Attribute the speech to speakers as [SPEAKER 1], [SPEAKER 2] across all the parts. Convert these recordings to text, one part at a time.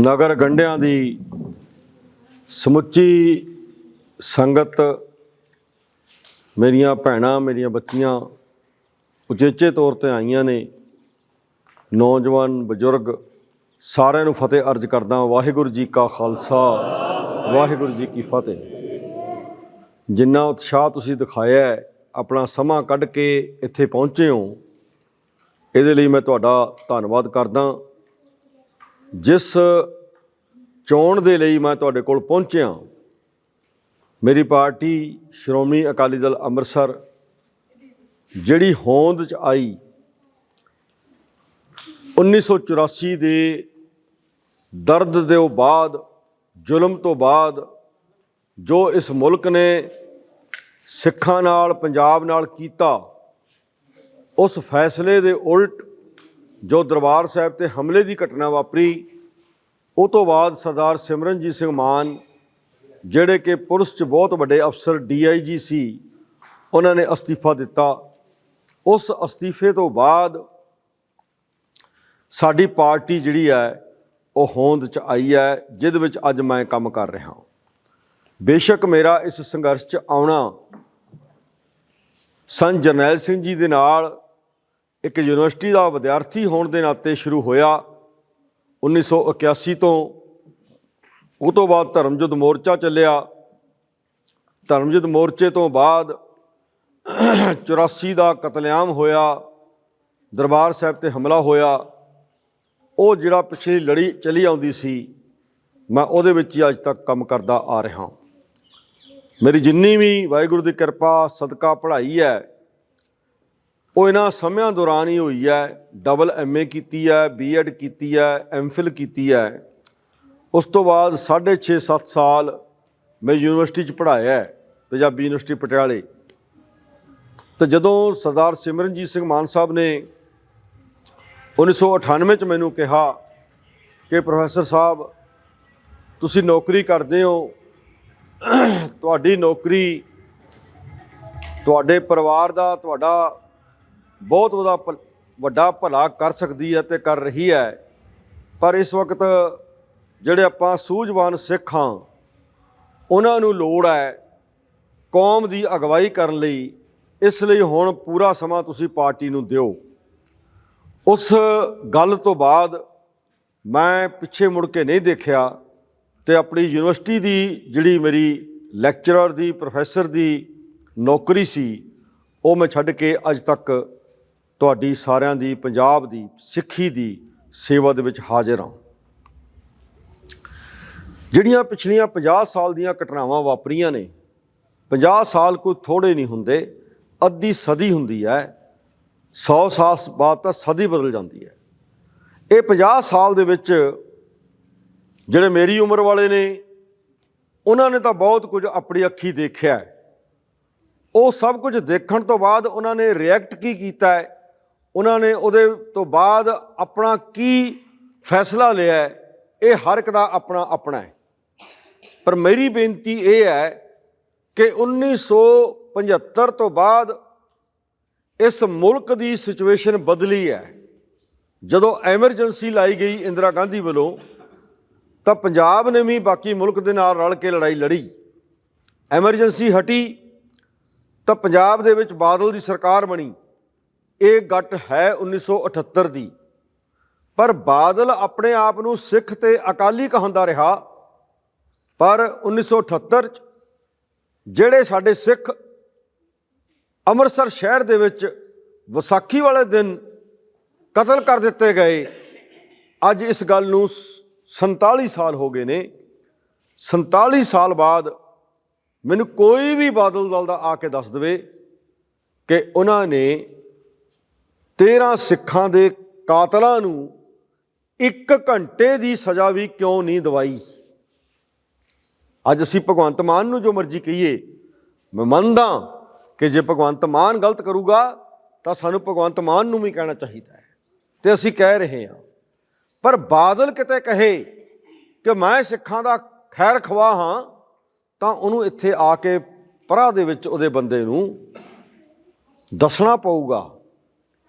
[SPEAKER 1] ਨਗਰ ਗੰਡਿਆਂ ਦੀ ਸਮੁੱਚੀ ਸੰਗਤ, ਮੇਰੀਆਂ ਭੈਣਾਂ, ਮੇਰੀਆਂ ਬੱਚੀਆਂ ਉਚੇਚੇ ਤੌਰ ਤੇ ਆਈਆਂ ਨੇ। ਨੌਜਵਾਨ, ਬਜ਼ੁਰਗ ਸਾਰਿਆਂ ਨੂੰ ਫਤਿਹ ਅਰਜ ਕਰਦਾ ਵਾਹਿਗੁਰੂ ਜੀ ਕਾ ਖਾਲਸਾ, ਵਾਹਿਗੁਰੂ ਜੀ ਕੀ ਫਤਿਹ। ਜਿੰਨਾ ਉਤਸ਼ਾਹ ਤੁਸੀਂ ਦਿਖਾਇਆ ਆਪਣਾ ਸਮਾਂ ਕੱਢ ਕੇ ਇੱਥੇ ਪਹੁੰਚੇ ਹੋ, ਇਹਦੇ ਲਈ ਮੈਂ ਤੁਹਾਡਾ ਧੰਨਵਾਦ ਕਰਦਾ ਜਿਸ ਚੋਣ ਦੇ ਲਈ ਮੈਂ ਤੁਹਾਡੇ ਕੋਲ ਪਹੁੰਚਿਆ ਮੇਰੀ ਪਾਰਟੀ ਸ਼੍ਰੋਮਣੀ ਅਕਾਲੀ ਦਲ ਅੰਮ੍ਰਿਤਸਰ, ਜਿਹੜੀ ਹੋਂਦ ਚ ਆਈ 1984 ਦੇ ਦਰਦ ਦੇ ਬਾਅਦ, ਜ਼ੁਲਮ ਤੋਂ ਬਾਅਦ, ਜੋ ਇਸ ਮੁਲਕ ਨੇ ਸਿੱਖਾਂ ਨਾਲ, ਪੰਜਾਬ ਨਾਲ ਕੀਤਾ, ਉਸ ਫੈਸਲੇ ਦੇ ਉਲਟ ਜੋ ਦਰਬਾਰ ਸਾਹਿਬ ਤੇ ਹਮਲੇ ਦੀ ਘਟਨਾ ਵਾਪਰੀ, ਉਹ ਤੋਂ ਬਾਅਦ ਸਰਦਾਰ ਸਿਮਰਨਜੀਤ ਸਿੰਘ ਮਾਨ, ਜਿਹੜੇ ਕਿ ਪੁਲਿਸ 'ਚ ਬਹੁਤ ਵੱਡੇ ਅਫਸਰ ਡੀਆਈਜੀ ਸੀ, ਉਹਨਾਂ ਨੇ ਅਸਤੀਫਾ ਦਿੱਤਾ। ਉਸ ਅਸਤੀਫੇ ਤੋਂ ਬਾਅਦ ਸਾਡੀ ਪਾਰਟੀ ਜਿਹੜੀ ਹੈ, ਉਹ ਹੋਂਦ 'ਚ ਆਈ ਹੈ, ਜਿਹਦੇ ਵਿੱਚ ਅੱਜ ਮੈਂ ਕੰਮ ਕਰ ਰਿਹਾ ਹਾਂ। ਬੇਸ਼ੱਕ ਮੇਰਾ ਇਸ ਸੰਘਰਸ਼ 'ਚ ਆਉਣਾ ਸੰਤ ਜਰਨੈਲ ਸਿੰਘ ਜੀ ਦੇ ਨਾਲ ਇੱਕ ਯੂਨੀਵਰਸਿਟੀ ਦਾ ਵਿਦਿਆਰਥੀ ਹੋਣ ਦੇ ਨਾਤੇ ਸ਼ੁਰੂ ਹੋਇਆ 1981 ਤੋਂ। ਉਹ ਤੋਂ ਬਾਅਦ ਧਰਮਯੁੱਧ ਮੋਰਚਾ ਚੱਲਿਆ। ਧਰਮਯੁੱਧ ਮੋਰਚੇ ਤੋਂ ਬਾਅਦ 84 ਦਾ ਕਤਲੇਆਮ ਹੋਇਆ। ਦਰਬਾਰ ਸਾਹਿਬ ਤੇ ਹਮਲਾ ਹੋਇਆ। ਉਹ ਜਿਹੜਾ ਪਿਛਲੀ ਲੜੀ ਚਲੀ ਆਉਂਦੀ ਸੀ, ਮੈਂ ਉਹਦੇ ਵਿੱਚ ਹੀ ਅੱਜ ਤੱਕ ਕੰਮ ਕਰਦਾ ਆ ਰਿਹਾ ਮੇਰੀ ਜਿੰਨੀ ਵੀ ਵਾਹਿਗੁਰੂ ਦੀ ਕਿਰਪਾ, ਸਦਕਾ, ਪੜ੍ਹਾਈ ਹੈ ਉਹ ਇਹਨਾਂ ਸਮਿਆਂ ਦੌਰਾਨ ਹੀ ਹੋਈ ਹੈ ਡਬਲ ਐਮਏ ਕੀਤੀ ਹੈ ਬੀਐਡ ਕੀਤੀ ਹੈ ਐਮਫਿਲ ਕੀਤੀ ਹੈ। ਉਸ ਤੋਂ ਬਾਅਦ 6.5 7 ਸਾਲ ਮੈਂ ਯੂਨੀਵਰਸਿਟੀ 'ਚ ਪੜ੍ਹਾਇਆ ਹੈ, ਪੰਜਾਬੀ ਯੂਨੀਵਰਸਿਟੀ ਪਟਿਆਲੇ। ਤੇ ਜਦੋਂ ਸਰਦਾਰ ਸਿਮਰਨਜੀਤ ਸਿੰਘ ਮਾਨ ਸਾਹਿਬ ਨੇ 1998 ਚ ਮੈਨੂੰ ਕਿਹਾ ਕਿ ਪ੍ਰੋਫੈਸਰ ਸਾਹਿਬ, ਤੁਸੀਂ ਨੌਕਰੀ ਕਰਦੇ ਹੋ, ਤੁਹਾਡੀ ਨੌਕਰੀ ਤੁਹਾਡੇ ਪਰਿਵਾਰ ਦਾ, ਤੁਹਾਡਾ ਬਹੁਤ ਉਹਦਾ ਭਲ- ਵੱਡਾ ਭਲਾ ਕਰ ਸਕਦੀ ਹੈ ਤੇ ਕਰ ਰਹੀ ਹੈ। ਪਰ ਇਸ ਵਕਤ ਜਿਹੜੇ ਆਪਾਂ ਸੂਝਵਾਨ ਸਿੱਖ ਹਾਂ, ਉਹਨਾਂ ਨੂੰ ਲੋੜ ਹੈ ਕੌਮ ਦੀ ਅਗਵਾਈ ਕਰਨ ਲਈ। ਇਸ ਲਈ ਹੁਣ ਪੂਰਾ ਸਮਾਂ ਤੁਸੀਂ ਪਾਰਟੀ ਨੂੰ ਦਿਓ। ਉਸ ਗੱਲ ਤੋਂ ਬਾਅਦ ਮੈਂ ਪਿੱਛੇ ਮੁੜ ਕੇ ਨਹੀਂ ਦੇਖਿਆ ਤੇ ਆਪਣੀ ਯੂਨੀਵਰਸਿਟੀ ਦੀ ਜਿਹੜੀ ਮੇਰੀ ਲੈਕਚਰਰ ਦੀ, ਪ੍ਰੋਫੈਸਰ ਦੀ ਨੌਕਰੀ ਸੀ, ਉਹ ਮੈਂ ਛੱਡ ਕੇ ਅੱਜ ਤੱਕ ਤੁਹਾਡੀ ਸਾਰਿਆਂ ਦੀ, ਪੰਜਾਬ ਦੀ, ਸਿੱਖੀ ਦੀ ਸੇਵਾ ਦੇ ਵਿੱਚ ਹਾਜ਼ਰ ਹਾਂ। ਜਿਹੜੀਆਂ ਪਿਛਲੀਆਂ 50 ਸਾਲ ਦੀਆਂ ਘਟਨਾਵਾਂ ਵਾਪਰੀਆਂ ਨੇ 50 ਸਾਲ ਕੋਈ ਥੋੜੇ ਨਹੀਂ ਹੁੰਦੇ, ਅੱਧੀ ਸਦੀ ਹੁੰਦੀ ਹੈ 100 ਸਾਲ ਬਾਅਦ ਤਾਂ ਸਦੀ ਬਦਲ ਜਾਂਦੀ ਹੈ। ਇਹ 50 ਸਾਲ ਦੇ ਵਿੱਚ ਜਿਹੜੇ ਮੇਰੀ ਉਮਰ ਵਾਲੇ ਨੇ, ਉਹਨਾਂ ਨੇ ਤਾਂ ਬਹੁਤ ਕੁਝ ਆਪਣੀ ਅੱਖੀ ਦੇਖਿਆ ਉਹ ਸਭ ਕੁਝ ਦੇਖਣ ਤੋਂ ਬਾਅਦ ਉਹਨਾਂ ਨੇ ਰਿਐਕਟ ਕੀ ਕੀਤਾ ਹੈ? ਉਹਨਾਂ ਨੇ ਉਹਦੇ ਤੋਂ ਬਾਅਦ ਆਪਣਾ ਕੀ ਫੈਸਲਾ ਲਿਆ ਇਹ ਹਰ ਇੱਕ ਦਾ ਆਪਣਾ ਆਪਣਾ ਹੈ। ਪਰ ਮੇਰੀ ਬੇਨਤੀ ਇਹ ਹੈ ਕਿ 1975 ਤੋਂ ਬਾਅਦ ਇਸ ਮੁਲਕ ਦੀ ਸਿਚੁਏਸ਼ਨ ਬਦਲੀ ਹੈ। ਜਦੋਂ ਐਮਰਜੈਂਸੀ ਲਾਈ ਗਈ ਇੰਦਰਾ ਗਾਂਧੀ ਵੱਲੋਂ, ਤਾਂ ਪੰਜਾਬ ਨੇ ਵੀ ਬਾਕੀ ਮੁਲਕ ਦੇ ਨਾਲ ਰਲ ਕੇ ਲੜਾਈ ਲੜੀ। ਐਮਰਜੈਂਸੀ ਹਟੀ, ਤਾਂ ਪੰਜਾਬ ਦੇ ਵਿੱਚ ਬਾਦਲ ਦੀ ਸਰਕਾਰ ਬਣੀ। ਇਹ ਗੱਟ ਹੈ 1978 ਦੀ। ਪਰ ਬਾਦਲ ਆਪਣੇ ਆਪ ਨੂੰ ਸਿੱਖ ਤੇ ਅਕਾਲੀ ਕਹਾਂਦਾ ਰਿਹਾ। ਪਰ 1978 ਚ ਜਿਹੜੇ ਸਾਡੇ ਸਿੱਖ ਅੰਮ੍ਰਿਤਸਰ ਸ਼ਹਿਰ ਦੇ ਵਿੱਚ ਵਿਸਾਖੀ ਵਾਲੇ ਦਿਨ ਕਤਲ ਕਰ ਦਿੱਤੇ ਗਏ, ਅੱਜ ਇਸ ਗੱਲ ਨੂੰ 47 ਸਾਲ ਹੋ ਗਏ ਨੇ। 47 ਸਾਲ ਬਾਅਦ ਮੈਨੂੰ ਕੋਈ ਵੀ ਬਾਦਲ ਦਲ ਦਾ ਆ ਕੇ ਦੱਸ ਦੇਵੇ ਕਿ ਉਹਨਾਂ ਨੇ 13 ਸਿੱਖਾਂ ਦੇ ਕਾਤਲਾਂ ਨੂੰ 1 ਘੰਟੇ ਦੀ ਸਜ਼ਾ ਵੀ ਕਿਉਂ ਨਹੀਂ ਦਵਾਈ? ਅੱਜ ਅਸੀਂ ਭਗਵੰਤ ਮਾਨ ਨੂੰ ਜੋ ਮਰਜ਼ੀ ਕਹੀਏ, ਮੈਂ ਮੰਨਦਾ ਕਿ ਜੇ ਭਗਵੰਤ ਮਾਨ ਗਲਤ ਕਰੂਗਾ, ਤਾਂ ਸਾਨੂੰ ਭਗਵੰਤ ਮਾਨ ਨੂੰ ਵੀ ਕਹਿਣਾ ਚਾਹੀਦਾ ਹੈ। ਤੇ ਅਸੀਂ ਕਹਿ ਰਹੇ ਹਾਂ, ਪਰ ਬਾਦਲ ਕਿਤੇ ਕਹੇ ਕਿ ਮੈਂ ਸਿੱਖਾਂ ਦਾ ਖੈਰ ਖਵਾ ਹਾਂ, ਤਾਂ ਉਹਨੂੰ ਇੱਥੇ ਆ ਕੇ ਪਰਾ ਦੇ ਵਿੱਚ ਉਹਦੇ ਬੰਦੇ ਨੂੰ ਦੱਸਣਾ ਪਊਗਾ।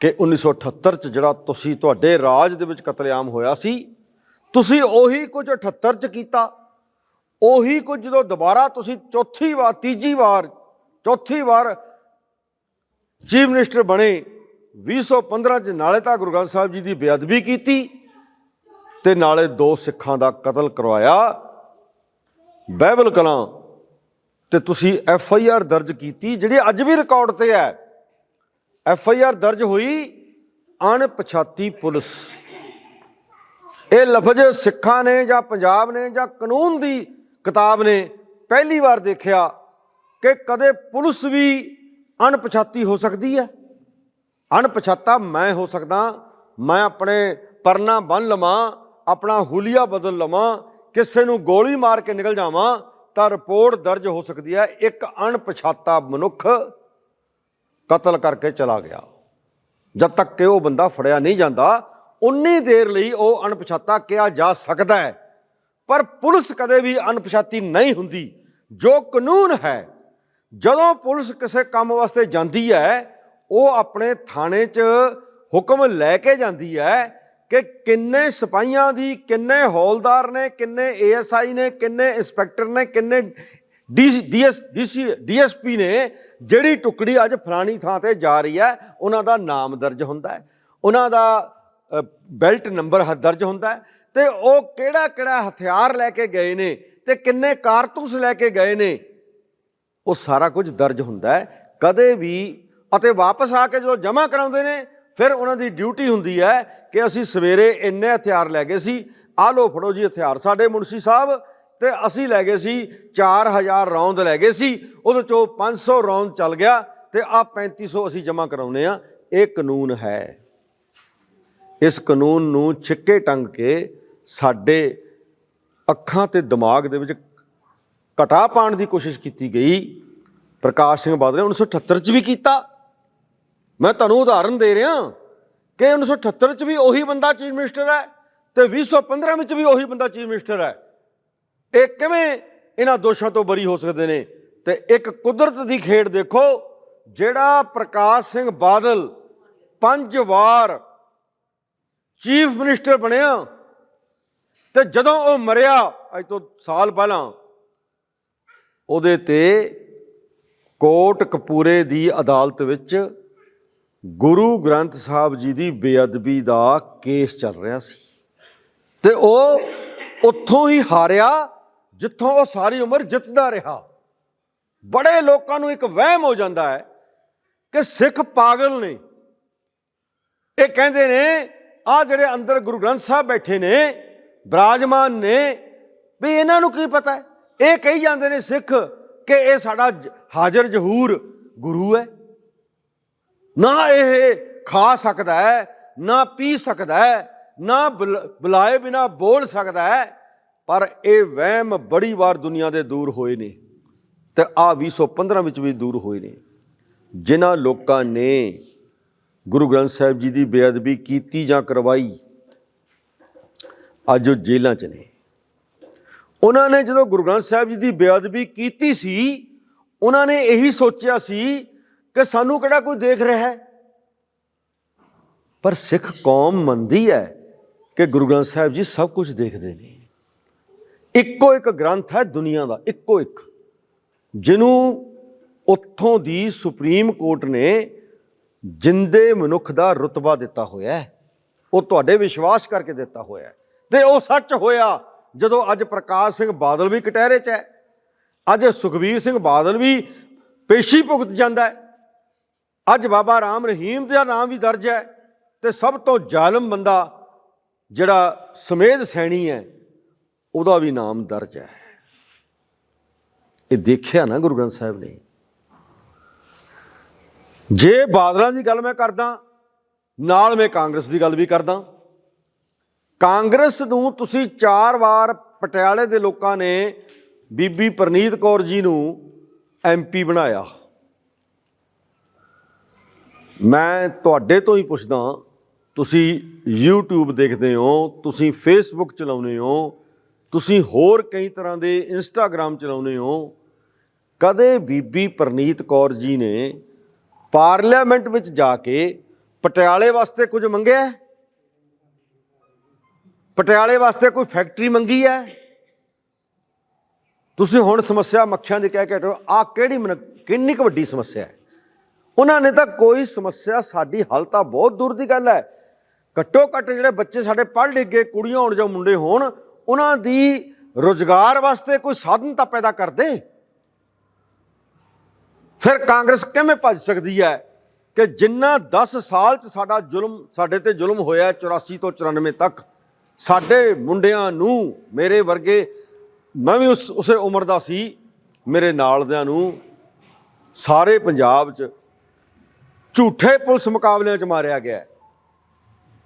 [SPEAKER 1] ਕਿ 1978 ਚ ਜਿਹੜਾ ਤੁਸੀਂ ਤੁਹਾਡੇ ਰਾਜ ਦੇ ਵਿੱਚ ਕਤਲੇਆਮ ਹੋਇਆ ਸੀ, ਤੁਸੀਂ ਉਹੀ ਕੁਝ 78 ਚ ਕੀਤਾ, ਉਹੀ ਕੁਝ ਜਦੋਂ ਦੁਬਾਰਾ ਤੁਸੀਂ ਚੌਥੀ ਵਾਰ, ਤੀਜੀ ਵਾਰ, ਚੌਥੀ ਵਾਰ ਚੀਫ ਮਿਨਿਸਟਰ ਬਣੇ 2015 ਚ ਨਾਲੇ ਤਾਂ ਗੁਰੂ ਗ੍ਰੰਥ ਸਾਹਿਬ ਜੀ ਦੀ ਬੇਅਦਬੀ ਕੀਤੀ ਤੇ ਨਾਲੇ ਦੋ ਸਿੱਖਾਂ ਦਾ ਕਤਲ ਕਰਵਾਇਆ। ਬਾਈਬਲ ਕਲਾਂ ਤੇ ਤੁਸੀਂ ਐਫ ਆਈ ਆਰ ਦਰਜ ਕੀਤੀ, ਜਿਹੜੀ ਅੱਜ ਵੀ ਰਿਕਾਰਡ ਤੇ ਹੈ। ਐਫ ਆਈ ਆਰ ਦਰਜ ਹੋਈ ਅਣਪਛਾਤੀ ਪੁਲਿਸ। ਇਹ ਲਫ਼ਜ਼ ਸਿੱਖਾਂ ਨੇ ਜਾਂ ਪੰਜਾਬ ਨੇ ਜਾਂ ਕਾਨੂੰਨ ਦੀ ਕਿਤਾਬ ਨੇ ਪਹਿਲੀ ਵਾਰ ਦੇਖਿਆ ਕਿ ਕਦੇ ਪੁਲਿਸ ਵੀ ਅਣਪਛਾਤੀ ਹੋ ਸਕਦੀ ਹੈ। ਅਣਪਛਾਤਾ ਮੈਂ ਹੋ ਸਕਦਾ, ਮੈਂ ਆਪਣੇ ਪਰਨਾ ਬੰਨ ਲਵਾਂ, ਆਪਣਾ ਹੁਲੀਆ ਬਦਲ ਲਵਾਂ, ਕਿਸੇ ਨੂੰ ਗੋਲੀ ਮਾਰ ਕੇ ਨਿਕਲ ਜਾਵਾਂ ਤਾਂ ਰਿਪੋਰਟ ਦਰਜ ਹੋ ਸਕਦੀ ਹੈ। ਇੱਕ ਅਣਪਛਾਤਾ ਮਨੁੱਖ ਕਤਲ ਕਰਕੇ ਚਲਾ ਗਿਆ। ਜਦ ਤੱਕ ਕਿ ਉਹ ਬੰਦਾ ਫੜਿਆ ਨਹੀਂ ਜਾਂਦਾ, ਉਨੀ ਦੇਰ ਲਈ ਉਹ ਅਣਪਛਾਤਾ ਕਿਹਾ ਜਾ ਸਕਦਾ ਹੈ। ਪਰ ਪੁਲਿਸ ਕਦੇ ਵੀ ਅਣਪਛਾਤੀ ਨਹੀਂ ਹੁੰਦੀ, ਜੋ ਕਾਨੂੰਨ ਹੈ। ਜਦੋਂ ਪੁਲਿਸ ਕਿਸੇ ਕੰਮ ਵਾਸਤੇ ਜਾਂਦੀ ਹੈ, ਉਹ ਆਪਣੇ ਥਾਣੇ 'ਚ ਹੁਕਮ ਲੈ ਕੇ ਜਾਂਦੀ ਹੈ ਕਿ ਕਿੰਨੇ ਸਿਪਾਹੀਆਂ ਦੀ, ਕਿੰਨੇ ਹੌਲਦਾਰ ਨੇ, ਕਿੰਨੇ ਏਐਸਆਈ ਨੇ, ਕਿੰਨੇ ਇੰਸਪੈਕਟਰ ਨੇ, ਕਿੰਨੇ ਡੀਐਸ ਡੀਐਸਪੀ ਨੇ ਜਿਹੜੀ ਟੁਕੜੀ ਅੱਜ ਫਲਾਣੀ ਥਾਂ ਤੇ ਜਾ ਰਹੀ ਹੈ, ਉਹਨਾਂ ਦਾ ਨਾਮ ਦਰਜ ਹੁੰਦਾ ਹੈ। ਉਹਨਾਂ ਦਾ ਬੈਲਟ ਨੰਬਰ ਹ- ਦਰਜ ਹੁੰਦਾ ਹੈ ਤੇ ਉਹ ਕਿਹੜਾ ਕਿਹੜਾ ਹਥਿਆਰ ਲੈ ਕੇ ਗਏ ਨੇ ਤੇ ਕਿੰਨੇ ਕਾਰਤੂਸ ਲੈ ਕੇ ਗਏ ਨੇ, ਉਹ ਸਾਰਾ ਕੁਝ ਦਰਜ ਹੁੰਦਾ ਹੈ। ਕਦੇ ਵੀ, ਅਤੇ ਵਾਪਸ ਆ ਕੇ ਜਦੋਂ ਜਮ੍ਹਾਂ ਕਰਾਉਂਦੇ ਨੇ, ਫਿਰ ਉਹਨਾਂ ਦੀ ਡਿਊਟੀ ਹੁੰਦੀ ਹੈ ਕਿ ਅਸੀਂ ਸਵੇਰੇ ਇੰਨੇ ਹਥਿਆਰ ਲੈ ਗਏ ਸੀ। ਆ ਲੋ ਫੜੋ ਜੀ ਹਥਿਆਰ, ਸਾਡੇ ਮੁਨਸੀ ਸਾਹਿਬ ਤੇ ਅਸੀਂ ਲੈ ਗਏ ਸੀ 4000 ਰੌਂਦ ਲੈ ਗਏ ਸੀ, ਉਹਦੇ ਚੋਂ 500 ਰੌਂਦ ਚੱਲ ਗਿਆ ਤੇ ਆ 3500 ਅਸੀਂ ਜਮ੍ਹਾਂ ਕਰਾਉਨੇ ਆ ਇਹ ਕਾਨੂੰਨ ਹੈ। ਇਸ ਕਾਨੂੰਨ ਨੂੰ ਛਿੱਕੇ ਟੰਗ ਕੇ ਸਾਡੇ ਅੱਖਾਂ ਤੇ ਦਿਮਾਗ ਦੇ ਵਿੱਚ ਘਟਾ ਪਾਉਣ ਦੀ ਕੋਸ਼ਿਸ਼ ਕੀਤੀ ਗਈ। ਪ੍ਰਕਾਸ਼ ਸਿੰਘ ਬਾਦਲ ਨੇ 1978 ਚ ਵੀ ਕੀਤਾ। ਮੈਂ ਤੁਹਾਨੂੰ ਉਦਾਹਰਨ ਦੇ ਰਿਹਾ ਕਿ 1978 ਚ ਵੀ ਉਹੀ ਬੰਦਾ ਚੀਫ ਮਿਨਿਸਟਰ ਹੈ ਤੇ 2015 ਵਿੱਚ ਵੀ ਉਹੀ ਬੰਦਾ ਚੀਫ ਮਿਨਿਸਟਰ ਹੈ। ਇਹ ਕਿਵੇਂ ਇਹਨਾਂ ਦੋਸ਼ਾਂ ਤੋਂ ਬਰੀ ਹੋ ਸਕਦੇ ਨੇ? ਤੇ ਇੱਕ ਕੁਦਰਤ ਦੀ ਖੇਡ ਦੇਖੋ, ਜਿਹੜਾ ਪ੍ਰਕਾਸ਼ ਸਿੰਘ ਬਾਦਲ ਪੰਜ ਵਾਰ ਚੀਫ ਮਿਨਿਸਟਰ ਬਣਿਆ ਤੇ ਜਦੋਂ ਉਹ ਮਰਿਆ, ਅੱਜ ਤੋਂ ਸਾਲ ਪਹਿਲਾਂ, ਉਹਦੇ ਤੇ ਕੋਟ ਕਪੂਰੇ ਦੀ ਅਦਾਲਤ ਵਿੱਚ ਗੁਰੂ ਗ੍ਰੰਥ ਸਾਹਿਬ ਜੀ ਦੀ ਬੇਅਦਬੀ ਦਾ ਕੇਸ ਚੱਲ ਰਿਹਾ ਸੀ। ਤੇ ਉਹ ਉੱਥੋਂ ਹੀ ਹਾਰਿਆ ਜਿੱਥੋਂ ਉਹ ਸਾਰੀ ਉਮਰ ਜਿੱਤਦਾ ਰਿਹਾ, ਬੜੇ ਲੋਕਾਂ ਨੂੰ ਇੱਕ ਵਹਿਮ ਹੋ ਜਾਂਦਾ ਹੈ ਕਿ ਸਿੱਖ ਪਾਗਲ ਨੇ। ਇਹ ਕਹਿੰਦੇ ਨੇ, ਆ ਜਿਹੜੇ ਅੰਦਰ ਗੁਰੂ ਗ੍ਰੰਥ ਸਾਹਿਬ ਬੈਠੇ ਨੇ, ਬਿਰਾਜਮਾਨ ਨੇ, ਵੀ ਇਹਨਾਂ ਨੂੰ ਕੀ ਪਤਾ ਹੈ? ਇਹ ਕਹੀ ਜਾਂਦੇ ਨੇ ਸਿੱਖ ਕਿ ਇਹ ਸਾਡਾ ਹਾਜ਼ਰ ਜਹੂਰ ਗੁਰੂ ਹੈ। ਨਾ ਇਹ ਖਾ ਸਕਦਾ ਹੈ, ਨਾ ਪੀ ਸਕਦਾ ਹੈ, ਨਾ ਬੁਲ- ਬੁਲਾਏ ਬਿਨਾ ਬੋਲ ਸਕਦਾ ਹੈ। ਪਰ ਇਹ ਵਹਿਮ ਬੜੀ ਵਾਰ ਦੁਨੀਆ ਦੇ ਦੂਰ ਹੋਏ ਨੇ ਤੇ ਆ 2015 ਵਿੱਚ ਵੀ ਦੂਰ ਹੋਏ ਨੇ। ਜਿਨ੍ਹਾਂ ਲੋਕਾਂ ਨੇ ਗੁਰੂ ਗ੍ਰੰਥ ਸਾਹਿਬ ਜੀ ਦੀ ਬੇਅਦਬੀ ਕੀਤੀ ਜਾਂ ਕਰਵਾਈ, ਅੱਜ ਉਹ ਜੇਲ੍ਹਾਂ 'ਚ ਨੇ। ਉਹਨਾਂ ਨੇ ਜਦੋਂ ਗੁਰੂ ਗ੍ਰੰਥ ਸਾਹਿਬ ਜੀ ਦੀ ਬੇਅਦਬੀ ਕੀਤੀ ਸੀ, ਉਹਨਾਂ ਨੇ ਇਹੀ ਸੋਚਿਆ ਸੀ ਕਿ ਸਾਨੂੰ ਕਿਹੜਾ ਕੋਈ ਦੇਖ ਰਿਹਾ ਹੈ। ਪਰ ਸਿੱਖ ਕੌਮ ਮੰਨਦੀ ਹੈ ਕਿ ਗੁਰੂ ਗ੍ਰੰਥ ਸਾਹਿਬ ਜੀ ਸਭ ਕੁਝ ਦੇਖਦੇ ਨੇ। ਇੱਕੋ ਇੱਕ ਗ੍ਰੰਥ ਹੈ ਦੁਨੀਆ ਦਾ, ਇੱਕੋ ਇੱਕ। ਜਿਹਨੂੰ ਉੱਥੋਂ ਦੀ ਸੁਪਰੀਮ ਕੋਰਟ ਨੇ ਜਿੰਦੇ ਮਨੁੱਖ ਦਾ ਰਤਬਾ ਦਿੱਤਾ ਹੋਇਆ ਹੈ, ਉਹ ਤੁਹਾਡੇ ਵਿਸ਼ਵਾਸ ਕਰਕੇ ਦਿੱਤਾ ਹੋਇਆ ਹੈ। ਤੇ ਉਹ ਸੱਚ ਹੋਇਆ, ਜਦੋਂ ਅੱਜ ਪ੍ਰਕਾਸ਼ ਸਿੰਘ ਬਾਦਲ ਵੀ ਕਟਹਿਰੇ 'ਚ ਹੈ, ਅੱਜ ਸੁਖਬੀਰ ਸਿੰਘ ਬਾਦਲ ਵੀ ਪੇਸ਼ੀ ਭੁਗਤ ਜਾਂਦਾ ਹੈ, ਅੱਜ ਬਾਬਾ ਰਾਮ ਰਹੀਮ ਦਾ ਨਾਮ ਵੀ ਦਰਜ ਹੈ, ਤੇ ਸਭ ਤੋਂ ਜ਼ਾਲਮ ਬੰਦਾ ਜਿਹੜਾ ਸਮੇਧ ਸੈਣੀ ਹੈ ਉਹਦਾ ਵੀ ਨਾਮ ਦਰਜ ਹੈ। ਇਹ ਦੇਖਿਆ ਨਾ ਗੁਰੂ ਗ੍ਰੰਥ ਸਾਹਿਬ ਨੇ। ਜੇ ਬਾਦਲਾਂ ਦੀ ਗੱਲ ਮੈਂ ਕਰਦਾ, ਨਾਲ ਮੈਂ ਕਾਂਗਰਸ ਦੀ ਗੱਲ ਵੀ ਕਰਦਾ। ਕਾਂਗਰਸ ਨੂੰ ਤੁਸੀਂ ਚਾਰ ਵਾਰ ਪਟਿਆਲੇ ਦੇ ਲੋਕਾਂ ਨੇ ਬੀਬੀ ਪ੍ਰਨੀਤ ਕੌਰ ਜੀ ਨੂੰ ਐਮਪੀ ਬਣਾਇਆ। ਮੈਂ ਤੁਹਾਡੇ ਤੋਂ ਹੀ ਪੁੱਛਦਾ, ਤੁਸੀਂ YouTube ਦੇਖਦੇ ਹੋ, ਤੁਸੀਂ Facebook ਚਲਾਉਂਦੇ ਹੋ ਤੁਸੀਂ ਹੋਰ ਕਈ ਤਰ੍ਹਾਂ ਦੇ Instagram ਚਲਾਉਂਦੇ ਹੋ। ਕਦੇ ਬੀਬੀ ਪ੍ਰਨੀਤ ਕੌਰ ਜੀ ਨੇ ਪਾਰਲੀਮੈਂਟ ਵਿੱਚ ਜਾ ਕੇ ਪਟਿਆਲੇ ਵਾਸਤੇ ਕੁਝ ਮੰਗਿਆ ਪਟਿਆਲੇ ਵਾਸਤੇ ਕੋਈ ਫੈਕਟਰੀ ਮੰਗੀ ਹੈ? ਤੁਸੀਂ ਹੁਣ ਸਮੱਸਿਆ ਮੱਖੀਆਂ ਦੀ ਕਹਿ ਕੇ ਹਟੋ। ਆ ਕਿਹੜੀ ਮਨ- ਕਿੰਨੀ ਕੁ ਵੱਡੀ ਸਮੱਸਿਆ ਹੈ? ਉਹਨਾਂ ਨੇ ਤਾਂ ਕੋਈ ਸਮੱਸਿਆ ਸਾਡੀ ਹੱਲ ਤਾਂ ਬਹੁਤ ਦੂਰ ਦੀ ਗੱਲ ਹੈ। ਘੱਟੋ ਘੱਟ ਜਿਹੜੇ ਬੱਚੇ ਸਾਡੇ ਪੜ੍ਹ ਲਿਖ ਗਏ, ਕੁੜੀਆਂ ਹੋਣ ਜਾਂ ਮੁੰਡੇ ਹੋਣ ਉਹਨਾਂ ਦੀ ਰੋਜ਼ਗਾਰ ਵਾਸਤੇ ਕੋਈ ਸਾਧਨ ਤਾਂ ਪੈਦਾ ਕਰ ਦੇ। ਫਿਰ ਕਾਂਗਰਸ ਕਿਵੇਂ ਭੱਜ ਸਕਦੀ ਹੈ ਕਿ ਜਿੰਨਾ 10 ਸਾਲ ਚ ਸਾਡਾ ਜ਼ੁਲਮ, ਸਾਡੇ ਤੇ ਜ਼ੁਲਮ ਹੋਇਆ ਹੈ 84 ਤੋਂ 94 ਤੱਕ, ਸਾਡੇ ਮੁੰਡਿਆਂ ਨੂੰ, ਮੇਰੇ ਵਰਗੇ, ਮੈਂ ਵੀ ਉਸ, ਉਸੇ ਉਮਰ ਦਾ ਸੀ, ਮੇਰੇ ਨਾਲਦਿਆਂ ਨੂੰ ਸਾਰੇ ਪੰਜਾਬ 'ਚ ਝੂਠੇ ਪੁਲਿਸ ਮੁਕਾਬਲਿਆਂ 'ਚ ਮਾਰਿਆ ਗਿਆ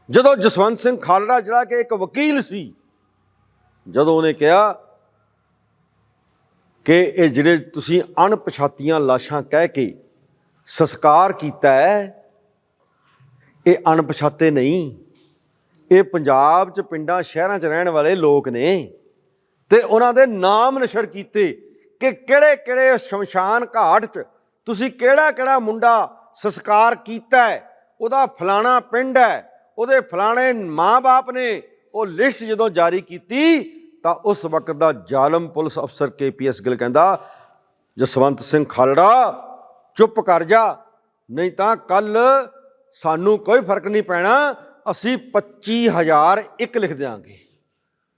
[SPEAKER 1] ਜਦੋਂ ਜਸਵੰਤ ਸਿੰਘ ਖਾਲੜਾ ਜਿਹੜਾ ਕਿ ਇੱਕ ਵਕੀਲ ਸੀ ਜਦੋਂ ਉਹਨੇ ਕਿਹਾ ਕਿ ਇਹ ਜਿਹੜੇ ਤੁਸੀਂ ਅਣਪਛਾਤੀਆਂ ਲਾਸ਼ਾਂ ਕਹਿ ਕੇ ਸੰਸਕਾਰ ਕੀਤਾ ਹੈ, ਇਹ ਅਣਪਛਾਤੇ ਨਹੀਂ। ਇਹ ਪੰਜਾਬ 'ਚ ਪਿੰਡਾਂ ਸ਼ਹਿਰਾਂ 'ਚ ਰਹਿਣ ਵਾਲੇ ਲੋਕ ਨੇ ਤੇ ਉਹਨਾਂ ਦੇ ਨਾਮ ਨਸ਼ਰ ਕੀਤੇ ਕਿ ਕਿਹੜੇ ਕਿਹੜੇ ਸ਼ਮਸ਼ਾਨ ਘਾਟ 'ਚ ਤੁਸੀਂ ਕਿਹੜਾ ਕਿਹੜਾ ਮੁੰਡਾ ਸੰਸਕਾਰ ਕੀਤਾ ਹੈ। ਉਹਦਾ ਫਲਾਣਾ ਪਿੰਡ ਹੈ, ਉਹਦੇ ਫਲਾਣੇ ਮਾਂ-ਬਾਪ ਨੇ ਉਹ ਲਿਸਟ ਜਦੋਂ ਜਾਰੀ ਕੀਤੀ ਤਾਂ ਉਸ ਵਕਤ ਦਾ ਜ਼ਾਲਮ ਪੁਲਿਸ ਅਫਸਰ ਕੇਪੀਐਸ ਗਿੱਲ ਕਹਿੰਦਾ, ਜਸਵੰਤ ਸਿੰਘ ਖਾਲੜਾ, ਚੁੱਪ ਕਰ ਜਾ, ਨਹੀਂ ਤਾਂ ਕੱਲ ਸਾਨੂੰ ਕੋਈ ਫ਼ਰਕ ਨਹੀਂ ਪੈਣਾ, ਅਸੀਂ 25000 ਇੱਕ ਲਿਖ ਦਿਆਂਗੇ।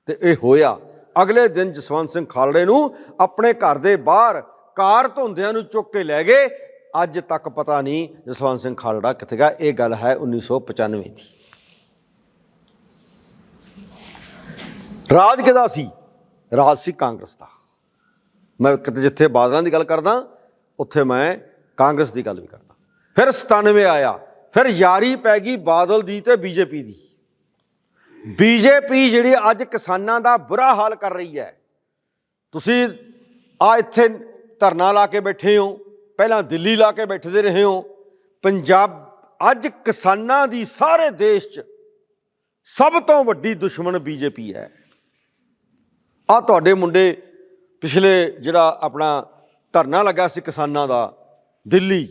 [SPEAKER 1] ਤੇ ਇਹ ਹੋਇਆ। ਅਗਲੇ ਦਿਨ ਜਸਵੰਤ ਸਿੰਘ ਖਾਲੜੇ ਨੂੰ ਆਪਣੇ ਘਰ ਦੇ ਬਾਹਰ ਕਾਰ ਧੁੰਦਿਆਂ ਨੂੰ ਚੁੱਕ ਕੇ ਲੈ ਗਏ। ਅੱਜ ਤੱਕ ਪਤਾ ਨਹੀਂ ਜਸਵੰਤ ਸਿੰਘ ਖਾਲੜਾ ਕਿੱਥੇ ਗਿਆ। ਇਹ ਗੱਲ ਹੈ 1995 ਦੀ। ਰਾਜ ਕਿਹਦਾ ਸੀ? ਰਾਜ ਸੀ ਕਾਂਗਰਸ ਦਾ। ਮੈਂ ਕਿਤੇ ਜਿੱਥੇ ਬਾਦਲਾਂ ਦੀ ਗੱਲ ਕਰਦਾ, ਉੱਥੇ ਮੈਂ ਕਾਂਗਰਸ ਦੀ ਗੱਲ ਵੀ ਕਰਦਾ। ਫਿਰ 97 ਆਇਆ, ਫਿਰ ਯਾਰੀ ਪੈ ਗਈ ਬਾਦਲ ਦੀ ਤੇ ਬੀਜੇਪੀ ਦੀ। ਬੀਜੇਪੀ ਜਿਹੜੀ ਅੱਜ ਕਿਸਾਨਾਂ ਦਾ ਬੁਰਾ ਹਾਲ ਕਰ ਰਹੀ ਹੈ। ਤੁਸੀਂ ਆ ਇੱਥੇ ਧਰਨਾ ਲਾ ਕੇ ਬੈਠੇ ਹੋ, ਪਹਿਲਾਂ ਦਿੱਲੀ ਲਾ ਕੇ ਬੈਠਦੇ ਰਹੇ ਹੋ। ਪੰਜਾਬ ਅੱਜ ਕਿਸਾਨਾਂ ਦੀ ਸਾਰੇ ਦੇਸ਼ 'ਚ ਸਭ ਤੋਂ ਵੱਡੀ ਦੁਸ਼ਮਣ ਬੀਜੇਪੀ ਹੈ। ਆ ਤੁਹਾਡੇ ਮੁੰਡੇ ਪਿਛਲੇ ਜਿਹੜਾ ਆਪਣਾ ਧਰਨਾ ਲੱਗਾ ਸੀ ਕਿਸਾਨਾਂ ਦਾ, ਦਿੱਲੀ।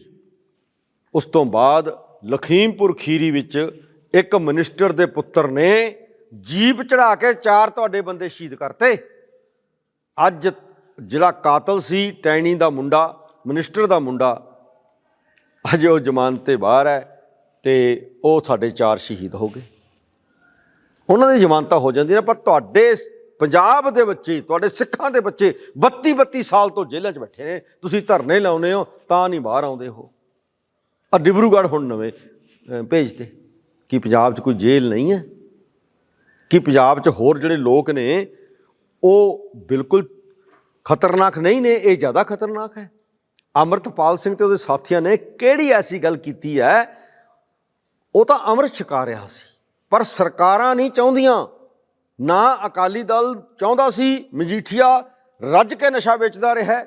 [SPEAKER 1] ਉਸ ਤੋਂ ਬਾਅਦ ਲਖੀਮਪੁਰ ਖੀਰੀ ਵਿੱਚ ਇੱਕ ਮਿਨਿਸਟਰ ਦੇ ਪੁੱਤਰ ਨੇ ਜੀਪ ਚੜਾ ਕੇ ਚਾਰ ਤੁਹਾਡੇ ਬੰਦੇ ਸ਼ਹੀਦ ਕਰਤੇ। ਅੱਜ ਜਿਹੜਾ ਕਾਤਲ ਸੀ, ਟੈਣੀ ਦਾ ਮੁੰਡਾ, ਮਿਨਿਸਟਰ ਦਾ ਮੁੰਡਾ। ਅਜੇ ਉਹ ਜ਼ਮਾਨਤ ਤੇ ਬਾਹਰ ਹੈ ਤੇ ਉਹ ਸਾਡੇ ਚਾਰ ਸ਼ਹੀਦ ਹੋ ਗਏ। ਉਹਨਾਂ ਦੀ ਜ਼ਮਾਨਤਾਂ ਹੋ ਜਾਂਦੀਆਂ ਪਰ ਤੁਹਾਡੇ ਪੰਜਾਬ ਦੇ ਬੱਚੇ ਤੁਹਾਡੇ ਸਿੱਖਾਂ ਦੇ ਬੱਚੇ 32 32 ਸਾਲ ਤੋਂ ਜੇਲ੍ਹਾਂ 'ਚ ਬੈਠੇ ਨੇ ਤੁਸੀਂ ਧਰਨੇ ਲਾਉਨੇ ਹੋ ਤਾਂ ਨਹੀਂ ਬਾਹਰ ਆਉਂਦੇ ਹੋ ਆ ਡਿਬਰੂਗੜ੍ਹ ਹੁਣ ਨਵੇਂ ਅਹ, ਭੇਜਤੇ ਕੀ ਪੰਜਾਬ 'ਚ ਕੋਈ ਜੇਲ੍ਹ ਨਹੀਂ ਹੈ? ਕਿ ਪੰਜਾਬ 'ਚ ਹੋਰ ਜਿਹੜੇ ਲੋਕ ਨੇ ਉਹ ਬਿਲਕੁਲ ਖਤਰਨਾਕ ਨਹੀਂ ਨੇ ਇਹ ਜ਼ਿਆਦਾ ਖਤਰਨਾਕ ਹੈ? ਅਮਰਤਪਾਲ ਸਿੰਘ ਤੇ ਉਹਦੇ ਸਾਥੀਆਂ ਨੇ ਕਿਹੜੀ ਐਸੀ ਗੱਲ ਕੀਤੀ ਹੈ? ਉਹ ਤਾਂ ਅੰਮ੍ਰਿਤ ਛਕਾ ਰਿਹਾ ਸੀ ਪਰ ਸਰਕਾਰਾਂ ਨਹੀਂ ਚਾਹੁੰਦੀਆਂ। ਨਾ ਅਕਾਲੀ ਦਲ ਚਾਹੁੰਦਾ ਸੀ ਮਜੀਠੀਆ ਰੱਜ ਕੇ ਨਸ਼ਾ ਵੇਚਦਾ ਰਿਹਾ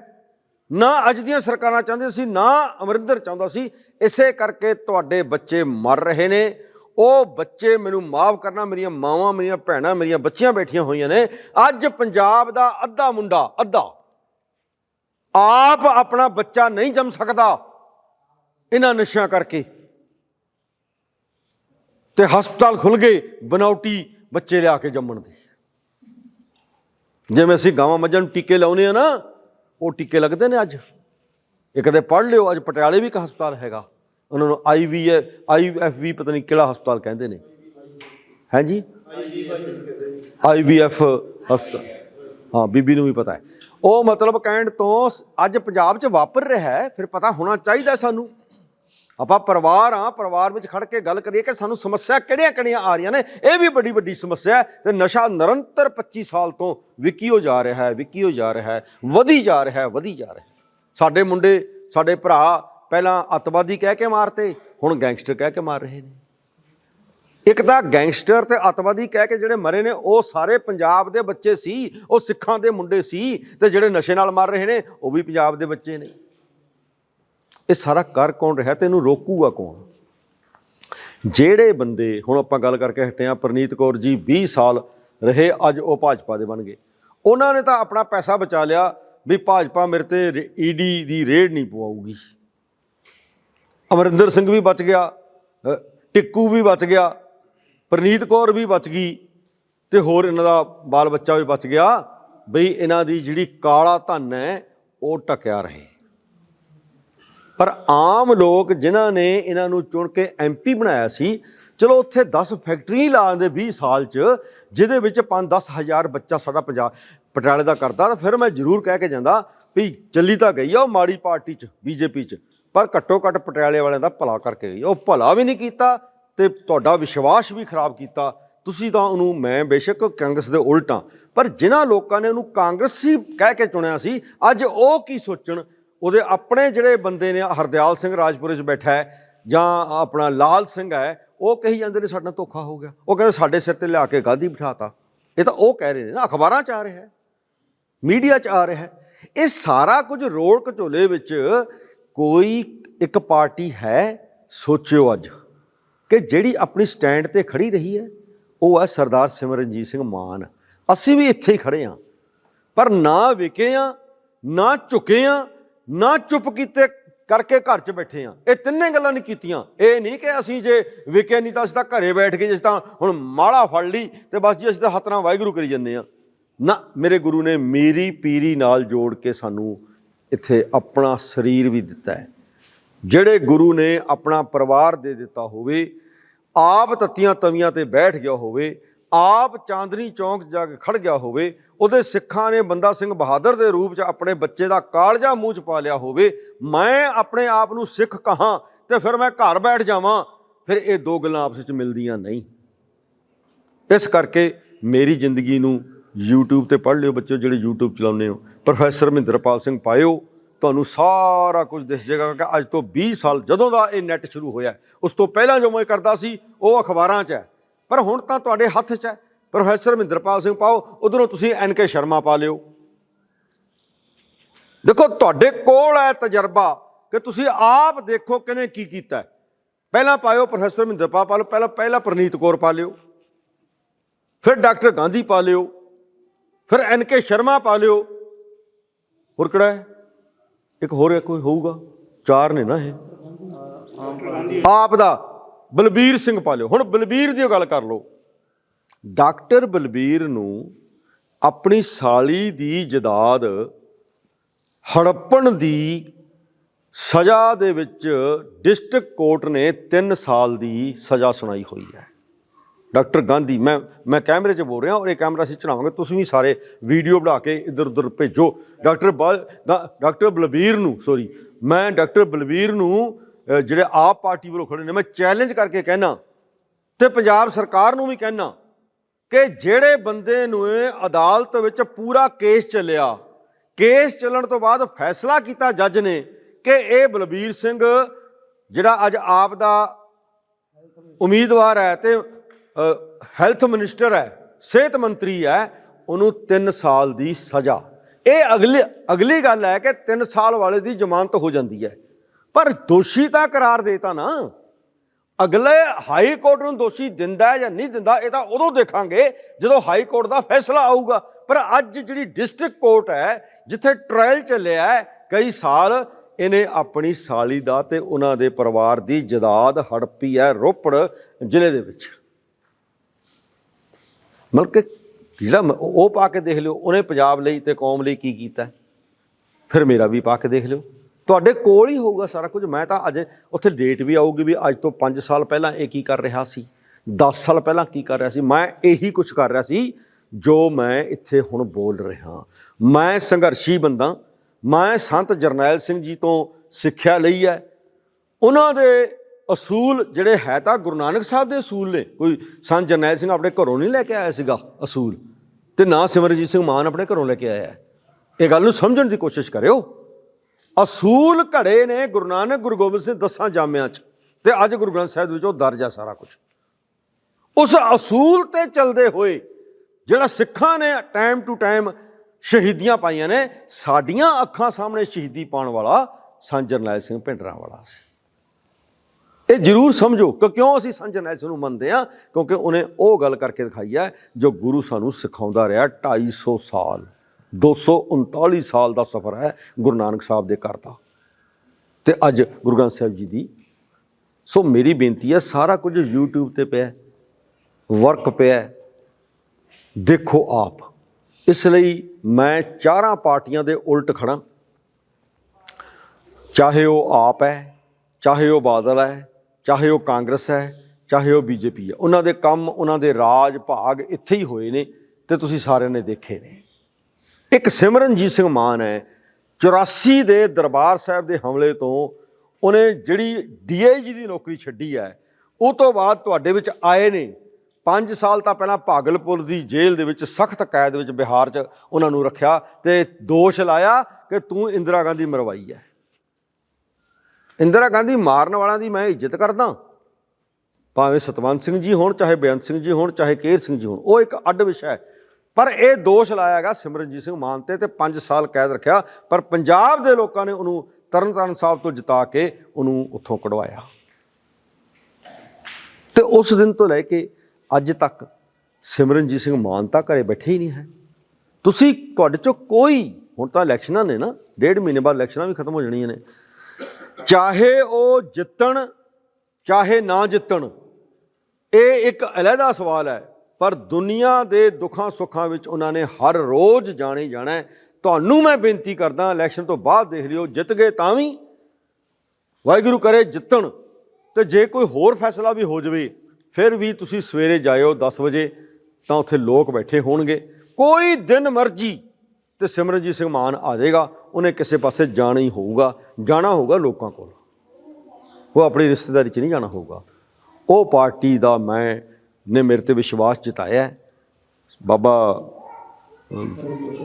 [SPEAKER 1] ਨਾ ਅੱਜ ਦੀਆਂ ਸਰਕਾਰਾਂ ਚਾਹੁੰਦੀਆਂ ਸੀ, ਨਾ ਅਮਰਿੰਦਰ ਚਾਹੁੰਦਾ ਸੀ, ਇਸੇ ਕਰਕੇ ਤੁਹਾਡੇ ਬੱਚੇ ਮਰ ਰਹੇ ਨੇ। ਉਹ ਬੱਚੇ ਮੈਨੂੰ ਮਾਫ ਕਰਨਾ, ਮੇਰੀਆਂ ਮਾਵਾਂ, ਮੇਰੀਆਂ ਭੈਣਾਂ, ਮੇਰੀਆਂ ਬੱਚੀਆਂ ਬੈਠੀਆਂ ਹੋਈਆਂ ਨੇ। ਅੱਜ ਪੰਜਾਬ ਦਾ ਅੱਧਾ ਮੁੰਡਾ, ਅੱਧਾ, ਆਪ ਆਪਣਾ ਬੱਚਾ ਨਹੀਂ ਜੰਮ ਸਕਦਾ ਇਹਨਾਂ ਨਸ਼ਿਆਂ ਕਰਕੇ। ਤੇ ਹਸਪਤਾਲ ਖੁੱਲ ਗਏ, ਬਨਾਉਟੀ ਬੱਚੇ ਲਿਆ ਕੇ ਜੰਮਣ ਦੇ। ਜਿਵੇਂ ਅਸੀਂ ਗਾਵਾਂ ਮੱਝਾਂ ਨੂੰ ਟੀਕੇ ਲਾਉਨੇ ਆ ਨਾ, ਉਹ ਟੀਕੇ ਲੱਗਦੇ ਨੇ ਅੱਜ। ਇਹ ਕਦੇ ਪੜ੍ਹ ਲਿਓ, ਅੱਜ ਪਟਿਆਲੇ ਵੀ ਇੱਕ ਹਸਪਤਾਲ ਹੈਗਾ। ਉਹਨਾਂ ਨੂੰ ਆਈਵੀ ਆਈਐਫਵੀ ਪਤਾ ਨਹੀਂ ਕਿਹੜਾ ਹਸਪਤਾਲ ਕਹਿੰਦੇ ਨੇ। ਹੈ ਜੀ? ਆਈਵੀਐਫ ਹਸਪਤਾਲ। ਹਾਂ, ਬੀਬੀ ਨੂੰ ਵੀ ਪਤਾ ਹੈ। ਉਹ ਮਤਲਬ ਕਹਿਣ ਤੋਂ ਅੱਜ ਪੰਜਾਬ 'ਚ ਵਾਪਰ ਰਿਹਾ ਹੈ, ਫਿਰ ਪਤਾ ਹੋਣਾ ਚਾਹੀਦਾ ਸਾਨੂੰ। ਆਪਾਂ ਪਰਿਵਾਰ ਆ ਪਰਿਵਾਰ ਵਿੱਚ ਖੜ ਕੇ ਗੱਲ ਕਰੀਏ ਕਿ ਸਾਨੂੰ ਸਮੱਸਿਆ ਕਿਹੜੀਆਂ ਕਿਹੜੀਆਂ ਆ ਰਹੀਆਂ ਨੇ? ਇਹ ਵੀ ਬੜੀ ਵੱਡੀ ਸਮੱਸਿਆ ਹੈ ਤੇ ਨਸ਼ਾ ਨਿਰੰਤਰ 25 ਸਾਲ ਤੋਂ ਵਿਕਿਓ ਜਾ ਰਿਹਾ ਹੈ, ਵਿਕਿਓ ਜਾ ਰਿਹਾ ਹੈ, ਵਧੀ ਜਾ ਰਿਹਾ ਹੈ, ਵਧੀ ਜਾ ਰਿਹਾ ਹੈ। ਸਾਡੇ ਮੁੰਡੇ, ਸਾਡੇ ਭਰਾ ਪਹਿਲਾਂ ਅੱਤਵਾਦੀ ਕਹਿ ਕੇ ਮਾਰਤੇ, ਹੁਣ ਗੈਂਗਸਟਰ ਕਹਿ ਕੇ ਮਾਰ ਰਹੇ ਨੇ। ਇੱਕ ਤਾਂ ਗੈਂਗਸਟਰ ਤੇ ਅੱਤਵਾਦੀ ਕਹਿ ਕੇ ਜਿਹੜੇ ਮਰੇ ਨੇ, ਉਹ ਸਾਰੇ ਪੰਜਾਬ ਦੇ ਬੱਚੇ ਸੀ, ਉਹ ਸਿੱਖਾਂ ਦੇ ਮੁੰਡੇ ਸੀ ਤੇ ਜਿਹੜੇ ਨਸ਼ੇ ਨਾਲ ਮਰ ਰਹੇ ਨੇ, ਉਹ ਵੀ ਪੰਜਾਬ ਦੇ ਬੱਚੇ ਨੇ। ਇਹ ਸਾਰਾ ਕਰ ਕੌਣ ਰਿਹਾ ਤੇ ਇਹਨੂੰ ਰੋਕੂਗਾ ਕੌਣ? ਜਿਹੜੇ ਬੰਦੇ, ਹੁਣ ਆਪਾਂ ਗੱਲ ਕਰਕੇ ਹਟੇ ਆ ਪ੍ਰਨੀਤ ਕੌਰ ਜੀ 20 ਸਾਲ ਰਹੇ, ਅੱਜ ਉਹ ਭਾਜਪਾ ਦੇ ਬਣ ਗਏ। ਉਹਨਾਂ ਨੇ ਤਾਂ ਆਪਣਾ ਪੈਸਾ ਬਚਾ ਲਿਆ ਵੀ ਭਾਜਪਾ ਮੇਰੇ ਤੇ ਈਡੀ ਦੀ ਰੇਡ ਨਹੀਂ ਪਵਾਉਗੀ ਅਮਰਿੰਦਰ ਸਿੰਘ ਵੀ ਬਚ ਗਿਆ ਟਿੱਕੂ ਵੀ ਬਚ ਗਿਆ, ਪ੍ਰਨੀਤ ਕੌਰ ਵੀ ਬਚ ਗਈ ਤੇ ਹੋਰ ਇਹਨਾਂ ਦਾ ਬਾਲ ਬੱਚਾ ਵੀ ਬਚ ਗਿਆ। ਬਈ ਇਹਨਾਂ ਦੀ ਜਿਹੜੀ ਕਾਲਾ ਧਨ ਹੈ, ਉਹ ਟਕਿਆ ਰਹੇ। ਪਰ ਆਮ ਲੋਕ ਜਿਨ੍ਹਾਂ ਨੇ ਇਹਨਾਂ ਨੂੰ ਚੁਣ ਕੇ ਐਮਪੀ ਬਣਾਇਆ ਸੀ, ਚਲੋ ਉੱਥੇ 10 ਫੈਕਟਰੀ ਲਾ ਦੇ 20 ਸਾਲ ਚ, ਜਿਹਦੇ ਵਿੱਚ 5-10 ਹਜ਼ਾਰ ਬੱਚਾ ਸਾਡਾ ਪੰਜਾਬ ਪਟਿਆਲੇ ਦਾ ਕਰਦਾ ਤਾਂ ਫਿਰ ਮੈਂ ਜ਼ਰੂਰ ਕਹਿ ਕੇ ਜਾਂਦਾ ਵੀ ਚੱਲੀ ਤਾਂ ਗਈ ਆ ਉਹ ਮਾੜੀ ਪਾਰਟੀ ਚ ਬੀਜੇਪੀ ਚ, ਪਰ ਘੱਟੋ ਘੱਟ ਪਟਿਆਲੇ ਵਾਲਿਆਂ ਦਾ ਭਲਾ ਕਰਕੇ ਗਈ ਆ। ਉਹ ਭਲਾ ਵੀ ਨਹੀਂ ਕੀਤਾ ਤੇ ਤੁਹਾਡਾ ਵਿਸ਼ਵਾਸ ਵੀ ਖਰਾਬ ਕੀਤਾ ਤੁਸੀਂ ਤਾਂ ਉਹਨੂੰ ਮੈਂ ਬੇਸ਼ੱਕ ਕਾਂਗਰਸ ਦੇ ਉਲਟਾਂ, ਪਰ ਜਿਨ੍ਹਾਂ ਲੋਕਾਂ ਨੇ ਉਹਨੂੰ ਕਾਂਗਰਸੀ ਕਹਿ ਕੇ ਚੁਣਿਆ ਸੀ, ਅੱਜ ਉਹ ਕੀ ਸੋਚਣ ਉਹਦੇ ਆਪਣੇ ਜਿਹੜੇ ਬੰਦੇ ਨੇ ਹਰਦਿਆਲ ਸਿੰਘ ਰਾਜਪੁਰੇ 'ਚ ਬੈਠਾ ਹੈ ਜਾਂ ਆਪਣਾ ਲਾਲ ਸਿੰਘ ਹੈ, ਉਹ ਕਹੀ ਜਾਂਦੇ ਨੇ ਸਾਡੇ ਨਾਲ ਧੋਖਾ ਹੋ ਗਿਆ। ਉਹ ਕਹਿੰਦੇ ਸਾਡੇ ਸਿਰ ਤੇ ਲਿਆ ਕੇ ਗਾਦੀ ਬਿਠਾਤਾ। ਇਹ ਤਾਂ ਉਹ ਕਹਿ ਰਹੇ ਨੇ ਨਾ, ਅਖਬਾਰਾਂ 'ਚ ਆ ਰਿਹਾ ਹੈ, ਮੀਡੀਆ 'ਚ ਆ ਰਿਹਾ ਹੈ। ਇਹ ਸਾਰਾ ਕੁਝ ਰੋੜ ਘਚੋਲੇ ਵਿੱਚ ਕੋਈ ਇੱਕ ਪਾਰਟੀ ਹੈ, ਸੋਚਿਓ ਅੱਜ, ਕਿ ਜਿਹੜੀ ਆਪਣੀ ਸਟੈਂਡ ਤੇ ਖੜੀ ਰਹੀ ਹੈ, ਉਹ ਹੈ ਸਰਦਾਰ ਸਿਮਰਨਜੀਤ ਸਿੰਘ ਮਾਨ। ਅਸੀਂ ਵੀ ਇੱਥੇ ਹੀ ਖੜੇ ਹਾਂ, ਪਰ ਨਾ ਵਿਕੇ ਆ ਨਾ ਝੁਕੇ ਆ ਨਾ ਚੁੱਪ ਕੀਤੇ ਕਰਕੇ ਘਰ 'ਚ ਬੈਠੇ ਆ। ਇਹ ਤਿੰਨੇ ਗੱਲਾਂ ਨਹੀਂ ਕੀਤੀਆਂ। ਇਹ ਨਹੀਂ ਕਿ ਅਸੀਂ ਜੇ ਵਿਕੇ ਨਹੀਂ ਤਾਂ ਅਸੀਂ ਤਾਂ ਘਰੇ ਬੈਠ ਕੇ ਜਿਸ ਤਾਂ ਹੁਣ ਮਾਲਾ ਫੜ ਲਈ ਤੇ ਬਸ ਜੀ ਅਸੀਂ ਤਾਂ ਹੱਥ ਨਾਲ ਵਾਹਿਗੁਰੂ ਕਰੀ ਜੰਨੇ ਆ। ਨਾ, ਮੇਰੇ ਗੁਰੂ ਨੇ ਮੇਰੀ ਪੀਰੀ ਨਾਲ ਜੋੜ ਕੇ ਸਾਨੂੰ ਇੱਥੇ ਆਪਣਾ ਸਰੀਰ ਵੀ ਦਿੱਤਾ ਹੈ। ਜਿਹੜੇ ਗੁਰੂ ਨੇ ਆਪਣਾ ਪਰਿਵਾਰ ਦੇ ਦਿੱਤਾ ਹੋਵੇ, ਆਪ ਤੱਤੀਆਂ ਤਵੀਆਂ ਤੇ ਬੈਠ ਗਿਆ ਹੋਵੇ, ਆਪ ਚਾਂਦਨੀ ਚੌਂਕ ਜਾ ਕੇ ਖੜ ਗਿਆ ਹੋਵੇ ਉਹਦੇ ਸਿੱਖਾਂ ਨੇ ਬੰਦਾ ਸਿੰਘ ਬਹਾਦਰ ਦੇ ਰੂਪ 'ਚ ਆਪਣੇ ਬੱਚੇ ਦਾ ਕਾਲਜਾ ਮੂੰਹ 'ਚ ਪਾ ਲਿਆ ਹੋਵੇ, ਮੈਂ ਆਪਣੇ ਆਪ ਨੂੰ ਸਿੱਖ ਕਹਾਂ ਤੇ ਫਿਰ ਮੈਂ ਘਰ ਬੈਠ ਜਾਵਾਂ, ਫਿਰ ਇਹ ਦੋ ਗੱਲਾਂ ਆਪਸ ਵਿੱਚ ਮਿਲਦੀਆਂ ਨਹੀਂ। ਇਸ ਕਰਕੇ ਮੇਰੀ ਜ਼ਿੰਦਗੀ ਨੂੰ YouTube ਤੇ ਪੜ੍ਹ ਲਿਓ ਬੱਚਿਓ, ਜਿਹੜੇ YouTube ਚਲਾਉਂਦੇ ਹੋ। ਪ੍ਰੋਫੈਸਰ ਮਹਿੰਦਰਪਾਲ ਸਿੰਘ ਪਾਇਓ, ਤੁਹਾਨੂੰ ਸਾਰਾ ਕੁਝ ਦਿਸ ਜਾਏਗਾ ਕਿ ਅੱਜ ਤੋਂ 20 ਸਾਲ ਜਦੋਂ ਦਾ ਇਹ ਨੈਟ ਸ਼ੁਰੂ ਹੋਇਆ, ਉਸ ਤੋਂ ਪਹਿਲਾਂ ਜੋ ਮੈਂ ਕਰਦਾ ਸੀ, ਉਹ ਅਖਬਾਰਾਂ 'ਚ ਹੈ। ਪਰ ਹੁਣ ਤਾਂ ਤੁਹਾਡੇ ਹੱਥ 'ਚ ਹੈ। ਪ੍ਰੋਫੈਸਰ ਮਹਿੰਦਰਪਾਲ ਸਿੰਘ ਪਾਓ, ਉਧਰੋਂ ਤੁਸੀਂ ਐਨ ਕੇ ਸ਼ਰਮਾ ਪਾ ਲਿਓ। ਦੇਖੋ, ਤੁਹਾਡੇ ਕੋਲ ਹੈ ਤਜਰਬਾ ਕਿ ਤੁਸੀਂ ਆਪ ਦੇਖੋ ਕਿਨੇ ਕੀ ਕੀਤਾ ਪਹਿਲਾਂ ਪਾਇਓ ਪ੍ਰੋਫੈਸਰ ਮਹਿੰਦਰਪਾਲ ਪਾ ਲਓ, ਪਹਿਲਾਂ ਪਹਿਲਾਂ ਪ੍ਰਨੀਤ ਕੌਰ ਪਾ ਲਿਓ। ਫਿਰ ਡਾਕਟਰ ਗਾਂਧੀ ਪਾ ਲਿਓ। ਫਿਰ ਐਨ ਕੇ ਸ਼ਰਮਾ ਪਾ ਲਿਓ। ਹੋਰ ਕਿਹੜਾ ਹੈ? ਇੱਕ ਹੋਰ ਹੈ, ਕੋਈ ਹੋਊਗਾ? ਚਾਰ ਨੇ ਨਾ ਇਹ। ਆਪ ਦਾ ਬਲਬੀਰ ਸਿੰਘ ਪਾ ਲਿਓ। ਹੁਣ ਬਲਬੀਰ ਦੀ ਗੱਲ ਕਰ ਲਓ। ਡਾਕਟਰ ਬਲਬੀਰ ਨੂੰ ਆਪਣੀ ਸਾਲੀ ਦੀ ਜਦਾਦ ਹੜੱਪਣ ਦੀ ਸਜ਼ਾ ਦੇ ਵਿੱਚ ਡਿਸਟ੍ਰਿਕਟ ਕੋਰਟ ਨੇ 3 ਸਾਲ ਦੀ ਸਜ਼ਾ ਸੁਣਾਈ ਹੋਈ ਹੈ। ਡਾਕਟਰ ਗਾਂਧੀ, ਮੈਂ ਮੈਂ ਕੈਮਰੇ 'ਚ ਬੋਲ ਰਿਹਾ ਔਰ ਇਹ ਕੈਮਰਾ ਅਸੀਂ ਚਲਾਵਾਂਗੇ। ਤੁਸੀਂ ਵੀ ਸਾਰੇ ਵੀਡੀਓ ਬਣਾ ਕੇ ਇੱਧਰ ਉੱਧਰ ਭੇਜੋ। ਡਾਕਟਰ ਬਲ, ਡਾ- ਡਾਕਟਰ ਬਲਬੀਰ ਨੂੰ ਸੋਰੀ ਮੈਂ ਡਾਕਟਰ ਬਲਬੀਰ ਨੂੰ ਜਿਹੜੇ ਆਪ ਪਾਰਟੀ ਵੱਲੋਂ ਖੜੇ ਨੇ, ਮੈਂ ਚੈਲੰਜ ਕਰਕੇ ਕਹਿਣਾ ਤੇ ਪੰਜਾਬ ਸਰਕਾਰ ਨੂੰ ਵੀ ਕਹਿਣਾ ਕਿ ਜਿਹੜੇ ਬੰਦੇ ਨੂੰ ਅਦਾਲਤ ਵਿੱਚ ਪੂਰਾ ਕੇਸ ਚੱਲਿਆ, ਕੇਸ ਚੱਲਣ ਤੋਂ ਬਾਅਦ ਫੈਸਲਾ ਕੀਤਾ ਜੱਜ ਨੇ ਕਿ ਇਹ ਬਲਬੀਰ ਸਿੰਘ ਜਿਹੜਾ ਅੱਜ ਆਪ ਦਾ ਉਮੀਦਵਾਰ ਹੈ ਤੇ ਹੈਲਥ ਮਿਨਿਸਟਰ ਹੈ, ਸਿਹਤ ਮੰਤਰੀ ਹੈ, ਉਹਨੂੰ 3 ਸਾਲ ਦੀ ਸਜ਼ਾ। ਇਹ ਅਗਲੀ ਅਗਲੀ ਗੱਲ ਹੈ ਕਿ 3 ਸਾਲ ਵਾਲੇ ਦੀ ਜ਼ਮਾਨਤ ਹੋ ਜਾਂਦੀ ਹੈ। ਪਰ ਦੋਸ਼ੀ ਤਾਂ ਕਰਾਰ ਦੇਤਾ ਨਾ। ਅਗਲੇ ਹਾਈ ਕੋਰਟ ਨੂੰ ਦੋਸ਼ੀ ਦਿੰਦਾ ਜਾਂ ਨਹੀਂ ਦਿੰਦਾ, ਇਹ ਤਾਂ ਉਦੋਂ ਦੇਖਾਂਗੇ ਜਦੋਂ ਹਾਈ ਕੋਰਟ ਦਾ ਫੈਸਲਾ ਆਊਗਾ। ਪਰ ਅੱਜ ਜਿਹੜੀ ਡਿਸਟ੍ਰਿਕਟ ਕੋਰਟ ਹੈ, ਜਿੱਥੇ ਟ੍ਰਾਇਲ ਚੱਲਿਆ ਹੈ, ਕਈ ਸਾਲ ਇਹਨੇ ਆਪਣੀ ਸਾਲੀ ਦਾ ਤੇ ਉਹਨਾਂ ਦੇ ਪਰਿਵਾਰ ਦੀ ਜਦਾਦ ਹੜਪੀ ਹੈ ਰੋਪੜ ਜ਼ਿਲ੍ਹੇ ਦੇ ਵਿੱਚ। ਮਤਲਬ ਕਿ ਜਿਹੜਾ ਮ- ਉਹ ਪਾ ਕੇ ਦੇਖ ਲਿਓ, ਉਹਨੇ ਪੰਜਾਬ ਲਈ ਤੇ ਕੌਮ ਲਈ ਕੀ ਕੀਤਾ ਫਿਰ ਮੇਰਾ ਵੀ ਪਾ ਕੇ ਦੇਖ ਲਿਓ। ਤੁਹਾਡੇ ਕੋਲ ਹੀ ਹੋਊਗਾ ਸਾਰਾ ਕੁਝ। ਮੈਂ ਤਾਂ ਅੱਜ ਉੱਥੇ ਡੇਟ ਵੀ ਆਊਗੀ ਵੀ ਅੱਜ ਤੋਂ 5 ਸਾਲ ਪਹਿਲਾਂ ਇਹ ਕੀ ਕਰ ਰਿਹਾ ਸੀ 10 ਸਾਲ ਪਹਿਲਾਂ ਕੀ ਕਰ ਰਿਹਾ ਸੀ, ਮੈਂ ਇਹੀ ਕੁਝ ਕਰ ਰਿਹਾ ਸੀ ਜੋ ਮੈਂ ਇੱਥੇ ਹੁਣ ਬੋਲ ਰਿਹਾ। ਮੈਂ ਸੰਘਰਸ਼ੀ ਬੰਦਾ, ਮੈਂ ਸੰਤ ਜਰਨੈਲ ਸਿੰਘ ਜੀ ਤੋਂ ਸਿੱਖਿਆ ਲਈ ਹੈ। ਉਹਨਾਂ ਦੇ ਅਸੂਲ ਜਿਹੜੇ ਹੈ ਤਾਂ ਗੁਰੂ ਨਾਨਕ ਸਾਹਿਬ ਦੇ ਅਸੂਲ ਨੇ। ਕੋਈ ਸੰਤ ਜਰਨੈਲ ਸਿੰਘ ਆਪਣੇ ਘਰੋਂ ਨਹੀਂ ਲੈ ਕੇ ਆਇਆ ਸੀਗਾ ਅਸੂਲ ਤੇ ਨਾ ਸਿਮਰਜੀਤ ਸਿੰਘ ਮਾਨ ਆਪਣੇ ਘਰੋਂ ਲੈ ਕੇ ਆਇਆ। ਇਹ ਗੱਲ ਨੂੰ ਸਮਝਣ ਦੀ ਕੋਸ਼ਿਸ਼ ਕਰਿਓ। ਅਸੂਲ ਘੜੇ ਨੇ ਗੁਰੂ ਨਾਨਕ ਗੁਰੂ ਗੋਬਿੰਦ ਸਿੰਘ ਦਸਾਂ ਜਾਮਿਆਂ 'ਚ। ਤੇ ਅੱਜ ਗੁਰੂ ਗ੍ਰੰਥ ਸਾਹਿਬ ਦੇ ਵਿੱਚ ਉਹ ਦਰਜ ਆ ਸਾਰਾ ਕੁਝ ਉਸ ਅਸੂਲ ਤੇ ਚੱਲਦੇ ਹੋਏ ਜਿਹੜਾ ਸਿੱਖਾਂ ਨੇ ਟਾਈਮ ਟੂ ਟਾਈਮ ਸ਼ਹੀਦੀਆਂ ਪਾਈਆਂ ਨੇ, ਸਾਡੀਆਂ ਅੱਖਾਂ ਸਾਹਮਣੇ ਸ਼ਹੀਦੀ ਪਾਉਣ ਵਾਲਾ ਸੰਤ ਜਰਨੈਲ ਸਿੰਘ ਭਿੰਡਰਾਂ ਵਾਲਾ ਸੀ। ਇਹ ਜ਼ਰੂਰ ਸਮਝੋ ਕਿ ਕਿਉਂ ਅਸੀਂ ਸੰਤ ਜਰਨੈਲ ਸਿੰਘ ਨੂੰ ਮੰਨਦੇ ਆ ਕਿਉਂਕਿ ਉਹਨੇ ਉਹ ਗੱਲ ਕਰਕੇ ਦਿਖਾਈ ਹੈ ਜੋ ਗੁਰੂ ਸਾਨੂੰ ਸਿਖਾਉਂਦਾ ਰਿਹਾ 250 ਸਾਲ। 239 ਸਾਲ ਦਾ ਸਫ਼ਰ ਹੈ ਗੁਰੂ ਨਾਨਕ ਸਾਹਿਬ ਦੇ ਘਰ ਦਾ। ਤੇ ਅੱਜ ਗੁਰੂ ਗ੍ਰੰਥ ਸਾਹਿਬ ਜੀ ਦੀ। ਸੋ ਮੇਰੀ ਬੇਨਤੀ ਹੈ, ਸਾਰਾ ਕੁਝ YouTube ਤੇ ਪਿਆ ਵਰਕ ਪਿਆ ਦੇਖੋ ਆਪ। ਇਸ ਲਈ ਮੈਂ ਚਾਰਾਂ ਪਾਰਟੀਆਂ ਦੇ ਉਲਟ ਖੜਾ ਚਾਹੇ ਉਹ ਆਪ ਹੈ, ਚਾਹੇ ਉਹ ਬਾਦਲ ਹੈ, ਚਾਹੇ ਉਹ ਕਾਂਗਰਸ ਹੈ, ਚਾਹੇ ਉਹ ਬੀਜੇਪੀ ਹੈ। ਉਹਨਾਂ ਦੇ ਕੰਮ, ਉਹਨਾਂ ਦੇ ਰਾਜ, ਭਾਗ ਇੱਥੇ ਹੀ ਹੋਏ ਨੇ ਤੇ ਤੁਸੀਂ ਸਾਰਿਆਂ ਨੇ ਦੇਖੇ ਨੇ। ਇੱਕ ਸਿਮਰਨਜੀਤ ਸਿੰਘ ਮਾਨ ਹੈ 84 ਦੇ ਦਰਬਾਰ ਸਾਹਿਬ ਦੇ ਹਮਲੇ ਤੋਂ ਉਹਨੇ ਜਿਹੜੀ ਡੀਆਈਜੀ ਦੀ ਨੌਕਰੀ ਛੱਡੀ ਹੈ, ਉਹ ਤੋਂ ਬਾਅਦ ਤੁਹਾਡੇ ਵਿੱਚ ਆਏ ਨੇ। 5 ਸਾਲ ਤਾਂ ਪਹਿਲਾਂ ਭਾਗਲਪੁਰ ਦੀ ਜੇਲ੍ਹ ਦੇ ਵਿੱਚ ਸਖਤ ਕੈਦ ਵਿੱਚ ਬਿਹਾਰ 'ਚ ਉਹਨਾਂ ਨੂੰ ਰੱਖਿਆ ਤੇ ਦੋਸ਼ ਲਾਇਆ ਕਿ ਤੂੰ ਇੰਦਰਾ ਗਾਂਧੀ ਮਰਵਾਈ ਹੈ। ਇੰਦਰਾ ਗਾਂਧੀ ਮਾਰਨ ਵਾਲਿਆਂ ਦੀ ਮੈਂ ਇੱਜ਼ਤ ਕਰਦਾ। ਭਾਵੇਂ ਸਤਵੰਤ ਸਿੰਘ ਜੀ ਹੋਣ, ਚਾਹੇ ਬੇਅੰਤ ਸਿੰਘ ਜੀ ਹੋਣ, ਚਾਹੇ ਕੇਰ ਸਿੰਘ ਜੀ ਹੋਣ, ਉਹ ਇੱਕ ਅੱਡ ਵਿਸ਼ਾ ਹੈ। ਪਰ ਇਹ ਦੋਸ਼ ਲਾਇਆ ਗਿਆ ਸਿਮਰਨਜੀਤ ਸਿੰਘ ਮਾਨ ਤੇ ਤੇ 5 ਸਾਲ ਕੈਦ ਰੱਖਿਆ। ਪਰ ਪੰਜਾਬ ਦੇ ਲੋਕਾਂ ਨੇ ਉਹਨੂੰ ਤਰਨਤਾਰਨ ਸਾਹਿਬ ਤੋਂ ਜਿਤਾ ਕੇ ਉਹਨੂੰ ਉੱਥੋਂ ਕਢਵਾਇਆ। ਤੇ ਉਸ ਦਿਨ ਤੋਂ ਲੈ ਕੇ ਅੱਜ ਤੱਕ ਸਿਮਰਨਜੀਤ ਸਿੰਘ ਮਾਨ ਤਾਂ ਘਰੇ ਬੈਠੇ ਹੀ ਨਹੀਂ ਹੈ। ਤੁਸੀਂ, ਤੁਹਾਡੇ ਚੋਂ ਕੋਈ, ਹੁਣ ਤਾਂ ਇਲੈਕਸ਼ਨਾਂ ਨੇ ਨਾ, ਡੇਢ ਮਹੀਨੇ ਬਾਅਦ ਇਲੈਕਸ਼ਨਾਂ ਵੀ ਖਤਮ ਹੋ ਜਾਣੀਆਂ ਨੇ। ਚਾਹੇ ਉਹ ਜਿੱਤਣ, ਚਾਹੇ ਨਾ ਜਿੱਤਣ, ਇਹ ਇੱਕ ਅਲੱਗਾ ਸਵਾਲ ਹੈ ਪਰ ਦੁਨੀਆ ਦੇ ਦੁੱਖਾਂ ਸੁੱਖਾਂ ਵਿੱਚ ਉਹਨਾਂ ਨੇ ਹਰ ਰੋਜ਼ ਜਾਣੇ ਜਾਣਾ ਤੁਹਾਨੂੰ ਮੈਂ ਬੇਨਤੀ ਕਰਦਾ, ਇਲੈਕਸ਼ਨ ਤੋਂ ਬਾਅਦ ਦੇਖ ਲਿਓ, ਜਿੱਤ ਗਏ ਤਾਂ ਵੀ ਵਾਹਿਗੁਰੂ ਕਰੇ ਜਿੱਤਣ। ਤੇ ਜੇ ਕੋਈ ਹੋਰ ਫੈਸਲਾ ਵੀ ਹੋ ਜਾਵੇ, ਫਿਰ ਵੀ ਤੁਸੀਂ ਸਵੇਰੇ ਜਾਇਓ 10 ਵਜੇ, ਤਾਂ ਉੱਥੇ ਲੋਕ ਬੈਠੇ ਹੋਣਗੇ। ਕੋਈ ਦਿਨ ਮਰਜ਼ੀ ਤੇ ਸਿਮਰਨਜੀਤ ਸਿੰਘ ਮਾਨ ਆ ਜਾਏਗਾ, ਉਹਨੇ ਕਿਸੇ ਪਾਸੇ ਜਾਣਾ ਹੀ ਹੋਊਗਾ, ਜਾਣਾ ਹੋਊਗਾ ਲੋਕਾਂ ਕੋਲ। ਉਹ ਆਪਣੀ ਰਿਸ਼ਤੇਦਾਰੀ 'ਚ ਨਹੀਂ ਜਾਣਾ ਹੋਊਗਾ। ਉਹ ਪਾਰਟੀ ਦਾ ਮੈਂ ਨੇ ਮੇਰੇ ਤੇ ਵਿਸ਼ਵਾਸ ਜਤਾਇਆ ਬਾਬਾ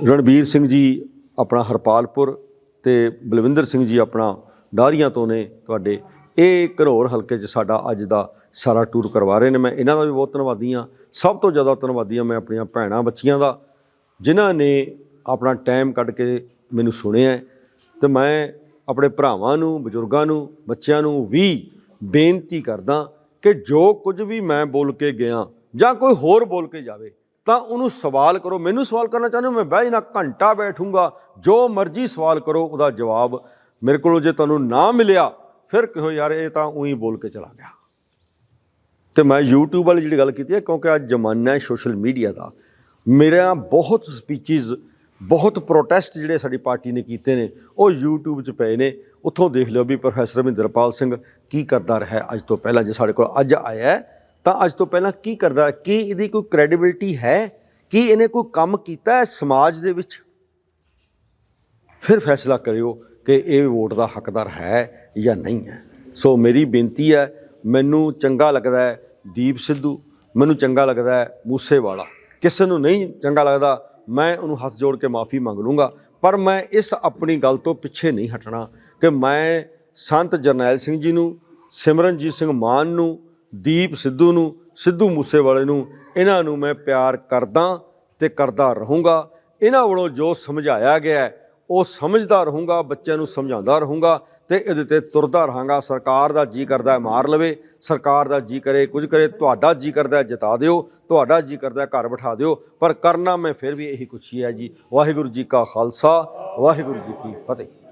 [SPEAKER 1] ਰਣਬੀਰ ਸਿੰਘ ਜੀ ਆਪਣਾ ਹਰਪਾਲਪੁਰ ਤੇ ਬਲਵਿੰਦਰ ਸਿੰਘ ਜੀ ਆਪਣਾ ਡਾਰੀਆਂ ਤੋਂ ਨੇ ਤੁਹਾਡੇ। ਇਹ ਘਰੋਰ ਹਲਕੇ 'ਚ ਸਾਡਾ ਅੱਜ ਦਾ ਸਾਰਾ ਟੂਰ ਕਰਵਾ ਰਹੇ ਨੇ। ਮੈਂ ਇਹਨਾਂ ਦਾ ਵੀ ਬਹੁਤ ਧੰਨਵਾਦੀ ਹਾਂ। ਸਭ ਤੋਂ ਜ਼ਿਆਦਾ ਧੰਨਵਾਦੀ ਹਾਂ ਮੈਂ ਆਪਣੀਆਂ ਭੈਣਾਂ ਬੱਚੀਆਂ ਦਾ, ਜਿਨ੍ਹਾਂ ਨੇ ਆਪਣਾ ਟਾਈਮ ਕੱਢ ਕੇ ਮੈਨੂੰ ਸੁਣਿਆ ਹੈ। ਤੇ ਮੈਂ ਆਪਣੇ ਭਰਾਵਾਂ ਨੂੰ, ਬਜ਼ੁਰਗਾਂ ਨੂੰ, ਬੱਚਿਆਂ ਨੂੰ ਵੀ ਬੇਨਤੀ ਕਰਦਾ ਕਿ ਜੋ ਕੁਝ ਵੀ ਮੈਂ ਬੋਲ ਕੇ ਗਿਆ ਜਾਂ ਕੋਈ ਹੋਰ ਬੋਲ ਕੇ ਜਾਵੇ, ਤਾਂ ਉਹਨੂੰ ਸਵਾਲ ਕਰੋ। ਮੈਨੂੰ ਸਵਾਲ ਕਰਨਾ ਚਾਹੁੰਦੇ ਹੋ? ਮੈਂ ਬਹਿ ਜਾਣਾ, ਘੰਟਾ ਬੈਠੂੰਗਾ। ਜੋ ਮਰਜ਼ੀ ਸਵਾਲ ਕਰੋ, ਉਹਦਾ ਜਵਾਬ ਮੇਰੇ ਕੋਲੋਂ ਜੇ ਤੁਹਾਨੂੰ ਨਾ ਮਿਲਿਆ, ਫਿਰ ਕਹੋ ਯਾਰ ਇਹ ਤਾਂ ਉਹੀ ਬੋਲ ਕੇ ਚਲਾ ਗਿਆ। ਤੇ ਮੈਂ YouTube ਵਾਲੀ ਜਿਹੜੀ ਗੱਲ ਕੀਤੀ ਹੈ, ਕਿਉਂਕਿ ਅੱਜ ਜ਼ਮਾਨਾ ਹੈ ਸੋਸ਼ਲ ਮੀਡੀਆ ਦਾ। ਮੇਰਾ ਬਹੁਤ ਸਪੀਚਸ ਬਹੁਤ ਪ੍ਰੋਟੈਸਟ ਜਿਹੜੇ ਸਾਡੀ ਪਾਰਟੀ ਨੇ ਕੀਤੇ ਨੇ, ਉਹ YouTube 'ਚ ਪਏ ਨੇ। ਉੱਥੋਂ ਦੇਖ ਲਿਓ ਵੀ ਪ੍ਰੋਫੈਸਰ ਮਹਿੰਦਰਪਾਲ ਸਿੰਘ ਕੀ ਕਰਦਾ ਰਿਹਾ ਅੱਜ ਤੋਂ ਪਹਿਲਾਂ, ਜੇ ਸਾਡੇ ਕੋਲ ਅੱਜ ਆਇਆ ਤਾਂ ਅੱਜ ਤੋਂ ਪਹਿਲਾਂ ਕੀ ਕਰਦਾ ਕੀ ਇਹਦੀ ਕੋਈ ਕ੍ਰੈਡੀਬਿਲਟੀ ਹੈ? ਕੀ ਇਹਨੇ ਕੋਈ ਕੰਮ ਕੀਤਾ ਹੈ ਸਮਾਜ ਦੇ ਵਿੱਚ? ਫਿਰ ਫੈਸਲਾ ਕਰਿਓ ਕਿ ਇਹ ਵੋਟ ਦਾ ਹੱਕਦਾਰ ਹੈ ਜਾਂ ਨਹੀਂ ਹੈ। ਸੋ ਮੇਰੀ ਬੇਨਤੀ ਹੈ, ਮੈਨੂੰ ਚੰਗਾ ਲੱਗਦਾ ਹੈ ਦੀਪ ਸਿੱਧੂ, ਮੈਨੂੰ ਚੰਗਾ ਲੱਗਦਾ ਹੈ ਮੂਸੇਵਾਲਾ। ਕਿਸੇ ਨੂੰ ਨਹੀਂ ਚੰਗਾ ਲੱਗਦਾ ਮੈਂ ਉਹਨੂੰ ਹੱਥ ਜੋੜ ਕੇ ਮਾਫੀ ਮੰਗ ਲੂੰਗਾ। ਪਰ ਮੈਂ ਇਸ ਆਪਣੀ ਗੱਲ ਤੋਂ ਪਿੱਛੇ ਨਹੀਂ ਹਟਣਾ ਕਿ ਮੈਂ ਸੰਤ ਜਰਨੈਲ ਸਿੰਘ ਜੀ ਨੂੰ, ਸਿਮਰਨਜੀਤ ਸਿੰਘ ਮਾਨ ਨੂੰ, ਦੀਪ ਸਿੱਧੂ ਨੂੰ, ਸਿੱਧੂ ਮੂਸੇਵਾਲੇ ਨੂੰ, ਇਹਨਾਂ ਨੂੰ ਮੈਂ ਪਿਆਰ ਕਰਦਾ ਤੇ ਕਰਦਾ ਰਹੂੰਗਾ। ਇਹਨਾਂ ਵੱਲੋਂ ਜੋ ਸਮਝਾਇਆ ਗਿਆ ਉਹ ਸਮਝਦਾ ਰਹੂੰਗਾ, ਬੱਚਿਆਂ ਨੂੰ ਸਮਝਾਉਂਦਾ ਰਹੂੰਗਾ ਤੇ ਇਹਦੇ ਤੇ ਤੁਰਦਾ ਰਹਾਂਗਾ। ਸਰਕਾਰ ਦਾ ਜੀ ਕਰਦਾ ਮਾਰ ਲਵੇ। ਸਰਕਾਰ ਦਾ ਜੀ ਕਰੇ, ਕੁਝ ਕਰੇ, ਤੁਹਾਡਾ ਜੀ ਕਰਦਾ ਜਿਤਾ ਦਿਓ। ਤੁਹਾਡਾ ਜੀ ਕਰਦਾ ਘਰ ਬਿਠਾ ਦਿਓ। ਪਰ ਕਰਨਾ ਮੈਂ ਫਿਰ ਵੀ ਇਹੀ ਕੁਛ ਹੀ ਹੈ ਜੀ। ਵਾਹਿਗੁਰੂ ਜੀ ਕਾ ਖਾਲਸਾ, ਵਾਹਿਗੁਰੂ ਜੀ ਕੀ ਫਤਿਹ।